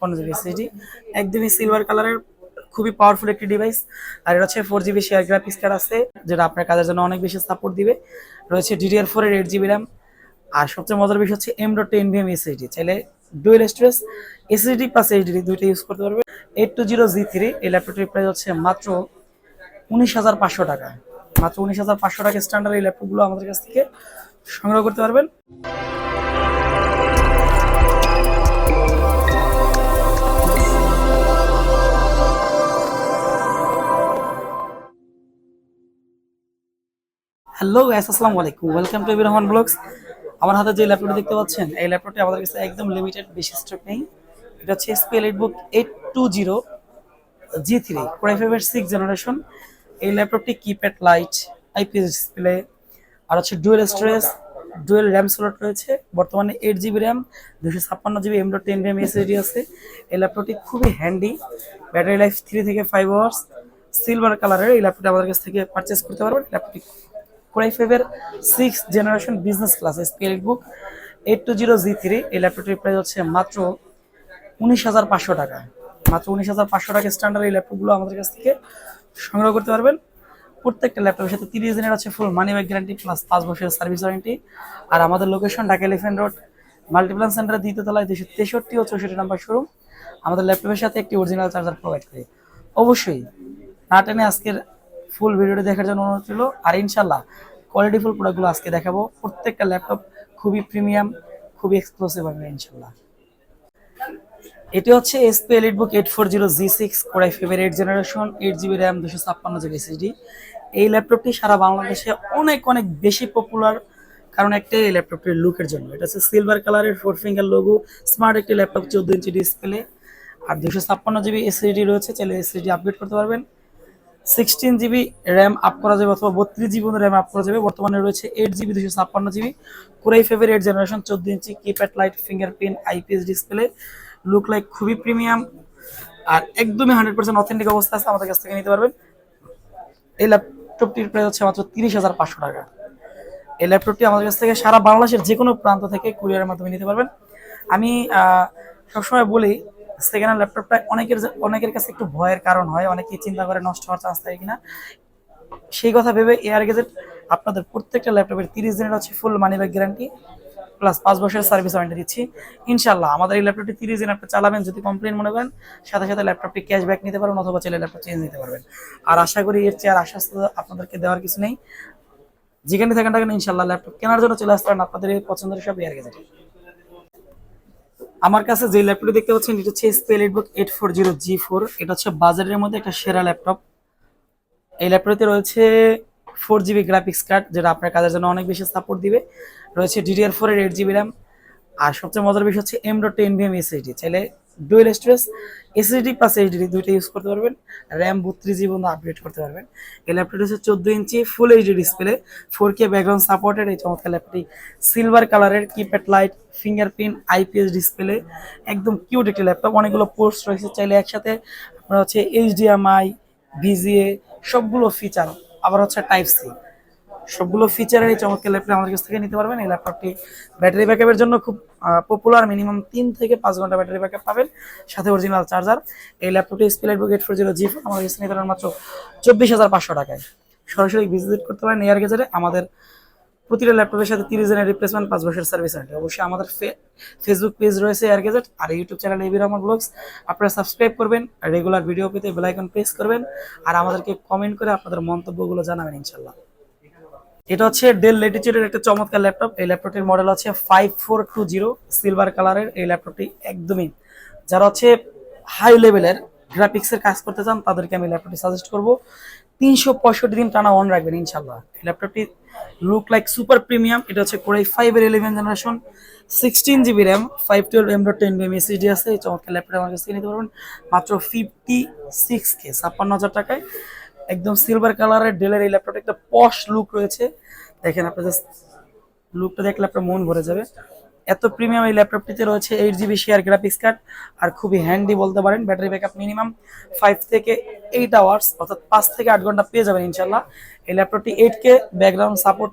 পনেরো GB SSD একদমই silver কালারের খুবই পাওয়ারফুল একটি ডিভাইস আর এটা হচ্ছে four GB share graphics card আছে, যেটা আপনার কাজের জন্য অনেক বেশি সাপোর্ট দিবে। রয়েছে ডিডিআর ফোর এর এইট জিবি র্যাম আর সবচেয়ে মজার বিষয় হচ্ছে M dot ten VM SSD চাইলে dual storage SSD plus HD দুইটা ইউজ করতে পারবে। Eight two zero G three এই ল্যাপটপটির প্রাইস হচ্ছে মাত্র উনিশ হাজার পাঁচশো টাকা। মাত্র উনিশ হাজার পাঁচশো টাকা স্ট্যান্ডার্ড এই ল্যাপটপগুলো আমাদের কাছ থেকে সংগ্রহ করতে পারবেন। হ্যালো গাইস আসসালামু আলাইকুম। ওয়েলকাম টু রহমান ব্লগস আমার হাতে যে ল্যাপটপটি দেখতে পাচ্ছেন, এই ল্যাপটপটি আমাদের কাছে একদম লিমিটেড বেশি স্টক নেই। এটা হচ্ছে SPL EliteBook eight two zero G three six generation এই ল্যাপটপটি কিপ্যাড লাইট আইপিএস ডিসপ্লে আর হচ্ছে dual storage dual RAM slot রয়েছে। বর্তমানে এইট জিবি র্যাম দুশো ছাপ্পান্ন GB M ten RAM SSD আছে। এই ল্যাপটপটি খুবই হ্যান্ডি ব্যাটারি লাইফ থ্রি থেকে ফাইভ আওয়ার্স সিলভার কালারের এই ল্যাপটপটি আমাদের কাছ থেকে পারচেস করতে পারবেন। ল্যাপটপটি কোরাই ফাইভের six generation business class SPL book eight two zero G three এই ল্যাপটপটির প্রাইস হচ্ছে মাত্র উনিশ হাজার পাঁচশো টাকা। মাত্র উনিশ হাজার পাঁচশো টাকা স্ট্যান্ডার্ড এই ল্যাপটপগুলো আমাদের কাছ থেকে সংগ্রহ করতে পারবেন। প্রত্যেকটা ল্যাপটপের সাথে তিরিশ দিনের আছে full money back guarantee plus পাঁচ বছরের সার্ভিস ওয়ারেন্টি আর আমাদের location Dhaka elephant road Multiplan সেন্টারের দ্বিতীয় তলায় দুশো তেষট্টি ও চৌষট্টি নাম্বার শোরুম আমাদের ল্যাপটপের সাথে একটি অরিজিনাল চার্জার প্রোভাইড করে। অবশ্যই, না টেনে আজকের ফুল ভিডিওটি দেখার জন্য অনুরোধ ছিল আর ইনশাল্লাহ কোয়ালিটিফুল প্রোডাক্টগুলো আজকে দেখাবো। প্রত্যেকটা ল্যাপটপ খুবই প্রিমিয়াম খুবই এক্সক্লুসিভ হবে ইনশাল্লাহ এটি হচ্ছে SP elite book eight four zero G six core i ফেভের eight generation eight GB RAM দুশো ছাপ্পান্ন জিবি এসএসডি এই ল্যাপটপটি সারা বাংলাদেশে অনেক অনেক বেশি পপুলার কারণ একটাই এই ল্যাপটপটির লুকের জন্য। এটা হচ্ছে সিলভার কালারের ফোর ফিঙ্গার লোগো স্মার্ট একটি ল্যাপটপ চোদ্দ ইঞ্চি ডিসপ্লে আর দুশো ছাপ্পান্ন জিবি এসএসডি রয়েছে, চাইলে এসএসডি আপগ্রেড করতে পারবেন। সিক্সটিন জিবি র্যাম আপ করা যাবে অথবা বত্রিশ জিবি র্যাম আপ করা যাবে। বর্তমানে রয়েছে এইট জিবি দুশো ছাপ্পান্ন জিবি কোরাই ফেভের এইট জেনারেশন চোদ্দ inch keypad light fingerprint IPS display look like খুবই প্রিমিয়াম আর একদমই হান্ড্রেড পার্সেন্ট অথেন্টিক অবস্থা আছে, আমাদের কাছ থেকে নিতে পারবেন। এই ল্যাপটপটির প্রাইস হচ্ছে মাত্র তিরিশ হাজার পাঁচশো টাকা। এই ল্যাপটপটি আমাদের কাছ থেকে সারা বাংলাদেশের যে কোনো প্রান্ত থেকে কুরিয়ারের মাধ্যমে নিতে পারবেন। আমি সবসময় বলি সেকেন্ড ল্যাপটপটা অনেকের অনেকের কাছে একটু ভয়ের কারণ হয়, অনেকেই চিন্তা করে নষ্ট হওয়ার চান্স থাকে কিনা। সেই কথা ভেবে এয়ার গেজেট আপনাদের প্রত্যেকটা ল্যাপটপের তিরিশ দিনের হচ্ছে full money back guarantee plus পাঁচ বছরের সার্ভিস ওয়ারেন্টি দিচ্ছি। ইনশাল্লাহ আমাদের এই ল্যাপটপটি তিরিশ দিন আপনি চালাবেন, যদি কমপ্লেন মনে করেন, সাথে সাথে ল্যাপটপটি ক্যাশব্যাক নিতে পারবেন অথবা চাইলে ল্যাপটপ চেঞ্জ নিতে পারবেন। আর আশা করি এর চেয়ে আর আশ্বাস আপনাদেরকে দেওয়ার কিছু নেই। যেখানে থাকেন থাকেন ইনশাল্লাহ ল্যাপটপ কেনার জন্য চলে আসতে পারেন আপনাদের পছন্দের সব এয়ার গেজেট আমার কাছে যে ল্যাপটপটি দেখতে পাচ্ছেন, এটা হচ্ছে spell book eight four zero G four এটা হচ্ছে বাজারের মধ্যে একটা সেরা ল্যাপটপ এই ল্যাপটপটিতে রয়েছে ফোর জিবি গ্রাফিক্স কার্ড যেটা আপনার কাজের জন্য অনেক বেশি সাপোর্ট দিবে। রয়েছে ডিডিআর ফোরের এইট জিবি র্যাম আর সবচেয়ে মজার বিষয় হচ্ছে M dot ten VM SSD চাইলে dual storage SSD plus HD দুইটা ইউজ করতে পারবেন র্যাম বত্রিশ জিবি পর্যন্ত আপগ্রেড করতে পারবেন। এই ল্যাপটপটি হচ্ছে চোদ্দ inch full HD display four K background supported এই চমৎকার ল্যাপটপটি সিলভার কালারের keypad light fingerprint IPS display একদম কিউট একটি ল্যাপটপ অনেকগুলো পোর্টস রয়েছে, চাইলে একসাথে আপনার হচ্ছে এইচডিএমআই ভিজিএ সবগুলো ফিচার আবার হচ্ছে টাইপ সি সবগুলো ফিচারের এই চমৎকার ল্যাপটপ আমাদের কাছ থেকে নিতে পারবেন। এই ল্যাপটপটি ব্যাটারি ব্যাকআপের জন্য খুব পপুলার মিনিমাম তিন থেকে পাঁচ ঘণ্টা ব্যাটারি ব্যাকআপ পাবেন, সাথে অরিজিনাল চার্জার এই ল্যাপটপটি elite book eight four zero G আমাদের কাছে নিতে পারেন মাত্র চব্বিশ হাজার পাঁচশো টাকায়। সরাসরি ভিজিট করতে পারেন এয়ার গেজারে আমাদের প্রতিটা ল্যাপটপের সাথে তিরিশ দিনের রিপ্লেসমেন্ট পাঁচ বছরের সার্ভিস ওয়ারেন্টি অবশ্যই আমাদের ফেসবুক পেজ রয়েছে এয়ার গেজেট আর YouTube channel AB Rahman blogs আপনারা সাবস্ক্রাইব করবেন রেগুলার ভিডিও পেতে বেলাইকন প্রেস করবেন। আর আমাদেরকে কমেন্ট করে আপনাদের মন্তব্যগুলো জানাবেন ইনশাল্লাহ এটা হচ্ছে ডেল লেটিচিউডের একটা চমৎকার ল্যাপটপ। এই ল্যাপটপটির মডেল হচ্ছে five four two zero silver কালারের এই ল্যাপটপটি একদমই যারা হচ্ছে হাই লেভেলের গ্রাফিক্সের কাজ করতে চান, তাদেরকে আমি ল্যাপটপটি সাজেস্ট করব। তিনশো পঁয়ষট্টি দিন টানা অন রাখবেন ইনশাল্লাহ এই ল্যাপটপটি লুক লাইক সুপার প্রিমিয়াম এটা হচ্ছে কোরাই ফাইভের eleven generation sixteen GB RAM five twelve M dot ten BM SSD আছে। এই চমৎকার ল্যাপটপ আমার কাছে থেকে নিতে পারবেন। মাত্র ফিফটি সিক্স কে ছাপ্পান্ন হাজার টাকায়। একদম সিলভার কালারের ডেলের এই ল্যাপটপটা একটা পশ লুক রয়েছে। দেখেন আপনার জাস্ট লুকটা দেখলে আপনার মন ভরে যাবে। এত প্রিমিয়াম এই ল্যাপটপটিতে রয়েছে eight GB share graphics card আর খুবই হ্যান্ডি বলতে পারেন ব্যাটারি ব্যাকআপ মিনিমাম ফাইভ থেকে এইট আওয়ার্স অর্থাৎ পাঁচ থেকে আট ঘণ্টা পেয়ে যাবেন ইনশাল্লাহ এই ল্যাপটপটি এইট কে ব্যাকগ্রাউন্ড সাপোর্ট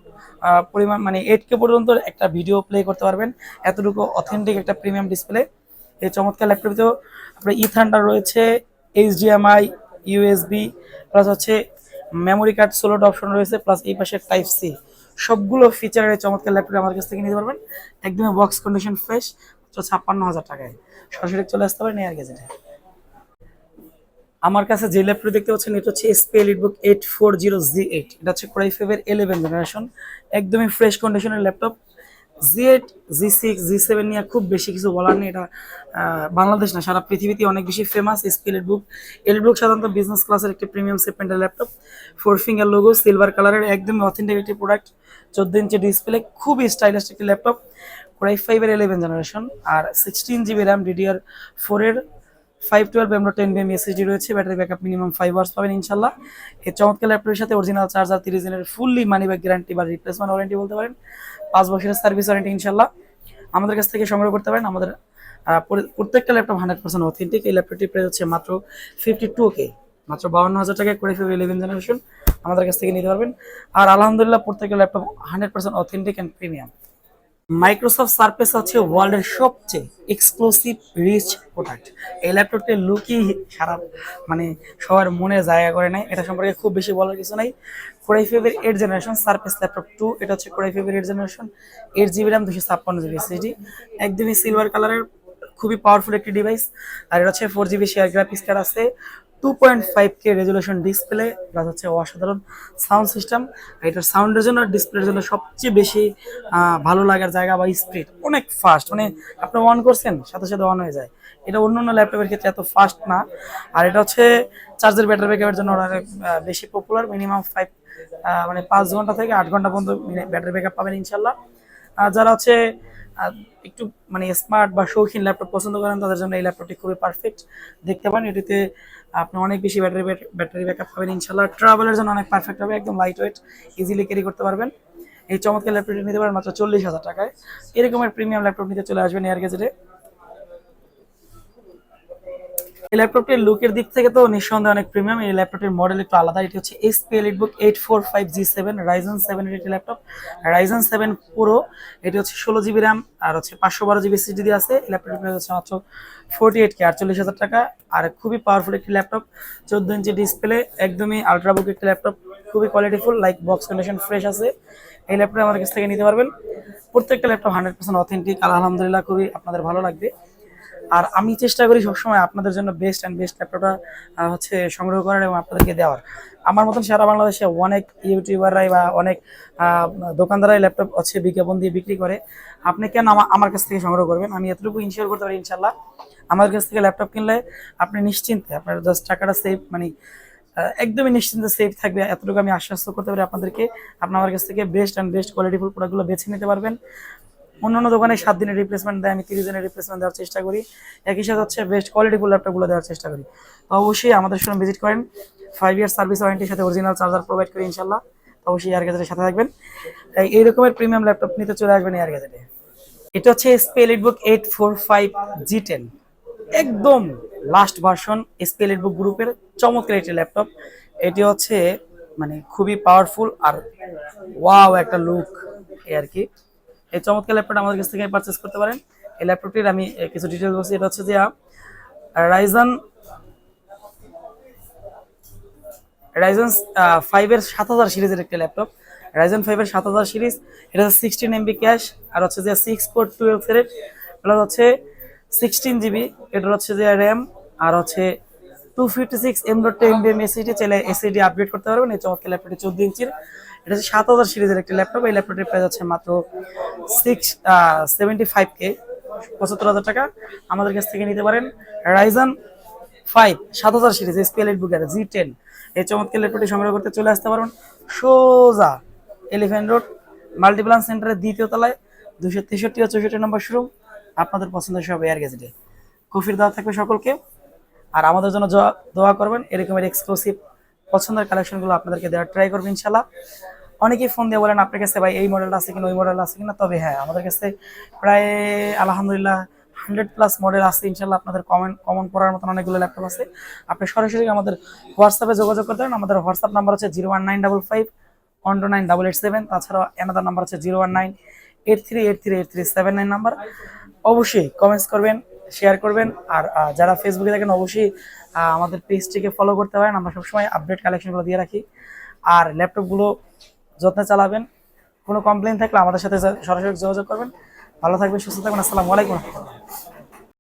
পরিমাণ মানে এইট কে পর্যন্ত একটা ভিডিও প্লে করতে পারবেন। এতটুকু অথেন্টিক একটা প্রিমিয়াম ডিসপ্লে এই চমৎকার ল্যাপটপেও আপনার ইথান্ডার রয়েছে এইচডিএমআই ইউএসবি প্লাস হচ্ছে মেমোরি কার্ড সোলোড অপশন রয়েছে প্লাস এই পাশে টাইপ সি সবগুলো ফিচারের চমৎকার ল্যাপটপ আমার কাছ থেকে নিতে পারবেন। একদমই বক্স কন্ডিশন ফ্রেশ ছাপ্পান্ন হাজার টাকায়। সরাসরি চলে আসতে পারেন এয়ার গেজেটে আমার কাছে যে ল্যাপটপ দেখতে পাচ্ছেন, এটা হচ্ছে SP EliteBook eight four zero G eight এটা হচ্ছে কোরাই ফাইভের ইলেভেন জেনারেশন একদমই ফ্রেশ কন্ডিশনের laptop G eight G six G seven নিয়ে খুব বেশি কিছু বলার নেই। এটা বাংলাদেশ না, সারা পৃথিবীতে অনেক বেশি ফেমাস বুক এল বুক সাধারণত বিজনেস ক্লাসের একটি প্রিমিয়াম সেগমেন্টের laptop four finger logo silver কালারের একদম অথেন্টিক একটি প্রোডাক্ট চোদ্দ ইঞ্চি ডিসপ্লে খুবই স্টাইলিশ একটি ল্যাপটপ কোরাই ফাইভের ইলেভেন জেনারেশন আর সিক্সটিন জিবি র্যাম ডিডিআর ফোরের five twelve M dot ten BM SSD রয়েছে battery backup minimum five hours পাবেন ইনশাল্লাহ। এই চমৎকার ল্যাপটপের সাথে অরিজিনাল চার্জার তিরিশ দিনের ফুললি মানি ব্যাক গ্যারান্টি বা রিপ্লেসমেন্ট ওয়ারেন্টি বলতে পারেন। পাঁচ বছরের সার্ভিস ওয়ারেন্টি ইনশাল্লাহ। আমাদের কাছ থেকে সংগ্রহ করতে পারেন। আমাদের প্রত্যেকটা ল্যাপটপ হান্ড্রেড পার্সেন্ট অথেন্টিক এই ল্যাপটপটির প্রাইস হচ্ছে মাত্র ফিফটি টু কে মাত্র বাউন্ন হাজার টাকায় করে ফেলবে ইলেভেন জেনারেশন আমাদের কাছ থেকে নিতে পারবেন। আর আলহামদুলিল্লাহ প্রত্যেকটা laptop hundred percent authentic and premium Microsoft Surface হচ্ছে ওয়ার্ল্ডের সবচেয়ে এক্সক্লুসিভ রিচ প্রোডাক্ট এই ল্যাপটপটির লুকই খারাপ মানে সবার মনে জায়গা করে নেয় এটা সম্পর্কে খুব বেশি বলার কিছু নাই। কোরাই ফাইভের eight generation Surface laptop two এটা হচ্ছে কোরাই ফাইভের eight generation eight GB RAM দুশো ছাপ্পান্ন জিবি এসএসডি একদমই সিলভার কালারের খুবই পাওয়ারফুল একটি ডিভাইস আর এটা হচ্ছে four GB share graphics card আছে। Two point five K resolution display plus হচ্ছে অসাধারণ সাউন্ড সিস্টেম এটার সাউন্ডের জন্য ডিসপ্লের জন্য সবচেয়ে বেশি ভালো লাগার জায়গা বা স্পিড অনেক ফাস্ট মানে আপনি অন করছেন, সাথে সাথে অন হয়ে যায়। এটা অন্য অন্য ল্যাপটপের ক্ষেত্রে এত ফাস্ট না, আর এটা হচ্ছে চার্জের ব্যাটারি ব্যাকআপের জন্য অনেক বেশি পপুলার মিনিমাম ফাইভ মানে পাঁচ ঘণ্টা থেকে আট ঘণ্টা পর্যন্ত ব্যাটারি ব্যাকআপ পাবেন ইনশাল্লাহ। যারা হচ্ছে একটু মানে স্মার্ট বা শৌখিন ল্যাপটপ পছন্দ করেন, তাদের জন্য এই ল্যাপটপটি খুবই পারফেক্ট দেখতে পান এটিতে আপনি অনেক বেশি ব্যাটারি ব্যাটারি ব্যাকআপ পাবেন ইনশাল্লাহ ট্রাভেলের জন্য অনেক পারফেক্ট হবে, একদম লাইট ওয়েট ইজিলি ক্যারি করতে পারবেন। এই চমৎকার ল্যাপটপটি নিতে পারেন মাত্র চল্লিশ হাজার টাকায়। এরকমের প্রিমিয়াম ল্যাপটপ নিতে চলে আসবেন এয়ার গেজেটে এই ল্যাপটপটির লুকের দিক থেকে তো নিঃসন্দেহে অনেক প্রিমিয়াম এই ল্যাপটপটির মডেল একটু আলাদা। এটি হচ্ছে HP EliteBook eight four five G seven Ryzen seven একটি ল্যাপটপ। রাইজন সেভেন পুরো এটি হচ্ছে ষোলো জিবি র্যাম আর হচ্ছে পাঁচশো বারো জিবি সিডি আছে। এই ল্যাপটপটির হচ্ছে মাত্র ফোর্টি এইট কে আটচল্লিশ হাজার টাকা। আর খুবই পাওয়ারফুল একটি ল্যাপটপ, চোদ্দ ইঞ্চি ডিসপ্লে একদমই আলট্রাবুক একটি ল্যাপটপ, খুবই কোয়ালিটিফুল লাইক বক্স কন্ডিশন ফ্রেশ আছে। এই ল্যাপটপ আমার কাছ থেকে নিতে পারবেন। প্রত্যেকটা ল্যাপটপ হান্ড্রেড পার্সেন্ট অথেন্টিক আলহামদুলিল্লাহ, খুবই আপনাদের ভালো লাগবে। আর আমি চেষ্টা করি সবসময় আপনাদের জন্য বেস্ট অ্যান্ড বেস্ট ল্যাপটপটা হচ্ছে সংগ্রহ করার এবং আপনাদেরকে দেওয়ার। আমার মতন সারা বাংলাদেশে অনেক ইউটিউবাররাই বা অনেক দোকানদারাই ল্যাপটপ হচ্ছে বিজ্ঞাপন দিয়ে বিক্রি করে। আপনি কেন আমা- আমার কাছ থেকে সংগ্রহ করবেন? আমি এতটুকু ইনশিওর করতে পারি ইনশাল্লাহ আমার কাছ থেকে ল্যাপটপ কিনলে আপনি নিশ্চিন্তে, আপনার জাস্ট টাকাটা সেভ মানে একদমই নিশ্চিন্তে সেফ থাকবে। এতটুকু আমি আশ্বস্ত করতে পারি আপনাদেরকে। আপনি আমার কাছ থেকে বেস্ট অ্যান্ড বেস্ট কোয়ালিটিফুল প্রোডাক্টগুলো বেছে নিতে পারবেন। অন্যান্য দোকানে সাত দিনের রিপ্লেসমেন্ট দেয়, আমি তিরিশ দিনের রিপ্লেসমেন্ট দেওয়ার চেষ্টা করি। একই সাথে হচ্ছে বেস্ট কোয়ালিটিফুল ল্যাপটপগুলো দেওয়ার চেষ্টা করি। তো অবশ্যই আমাদের সঙ্গে ভিজিট করেন। ফাইভ ইয়ার সার্ভিস ওয়ারেন্টির সাথে অরিজিনাল চার্জার প্রোভাইড করি ইনশাল্লাহ অবশ্যই এয়ার গ্যাজেটের সাথে থাকবেন। এই- রকমের প্রিমিয়াম ল্যাপটপ নিতে চলে আসবেন এয়ার গ্যাজেটে এটা হচ্ছে SP book eight four five G ten একদম লাস্ট ভার্সন এসপি বুক গ্রুপের চমৎকার একটি ল্যাপটপ এটি হচ্ছে মানে খুবই পাওয়ারফুল আর ওয়াও একটা লুক এ আর কি। এই চমৎকার ল্যাপটপটা আমাদের কাছ থেকে পারচেস করতে পারেন। এই ল্যাপটপটির আমি কিছু ডিটেলস বলছি। এটা হচ্ছে যে রাইজন রাইজন ফাইভের সাত হাজার সিরিজের একটা ল্যাপটপ রাইজন ফাইভের সাত হাজার সিরিজ। এটা হচ্ছে সিক্সটিন এমবি ক্যাশ আর হচ্ছে যে six four twelve thread plus হচ্ছে সিক্সটিন জিবি এটা হচ্ছে যে র্যাম আর হচ্ছে two fifty six M dot ten BM SSD চাইলে এসিডি আপডেট করতে পারবেন। এই চমৎকার ল্যাপটপটি চোদ্দ ইঞ্চির। এটা হচ্ছে সাত হাজার সিরিজের একটি ল্যাপটপ। এই ল্যাপটপটির প্রাইস হচ্ছে মাত্র সিক্স সেভেন্টি ফাইভ কে পঁচাত্তর হাজার টাকা। আমাদের কাছ থেকে নিতে পারেন রাইজন ফাইভ সাত হাজার সিরিজ এসপিএল এইট বুকের জি টেন এই চমৎকার ল্যাপটপটি সংগ্রহ করতে চলে আসতে পারবেন সোজা এলিফ্যান্ট রোড মাল্টিপ্লান সেন্টারের দ্বিতীয় তলায় দুশো তেষট্টি ও চৌষট্টি নম্বর শোরুম আপনাদের পছন্দের সব এয়ার গেজেটে কফির দেওয়া থাকবে সকলকে। আর আমাদের জন্য দোয়া করবেন, এরকমের এক্সক্লুসিভ পছন্দের কালেকশনগুলো আপনাদেরকে দেওয়ার ট্রাই করবেন ইনশাল্লাহ অনেকেই ফোন দিয়ে বলেন, আপনার কাছে ভাই এই মডেল আছে কিনা, ওই মডেল আছে কিনা? তবে হ্যাঁ আমাদের কাছে প্রায়, আলহামদুলিল্লাহ হান্ড্রেড প্লাস মডেল আছে ইনশাল্লাহ আপনাদের কমন কমন পড়ার মতন অনেকগুলো ল্যাপটপ আছে। আপনি সরাসরি আমাদের হোয়াটসঅ্যাপে যোগাযোগ করতে পারেন। আমাদের হোয়াটসঅ্যাপ নাম্বার হচ্ছে zero one nine double five one two nine double eight seven তাছাড়াও অ্যানাদার নাম্বার হচ্ছে zero one nine eight three eight three eight three seven nine number অবশ্যই কমেন্টস করবেন। শেয়ার করবেন। আর যারা ফেসবুকে দেখেন, অবশ্যই আমাদের পেজটিকে ফলো করতে পারেন। আমরা সবসময় আপডেট কালেকশনগুলো দিয়ে রাখি। আর ল্যাপটপগুলো যত্নে চালাবেন। কোনো কমপ্লেন থাকলে আমাদের সাথে সরাসরি যোগাযোগ করবেন। ভালো থাকবেন, সুস্থ থাকবেন। আসসালামু আলাইকুম।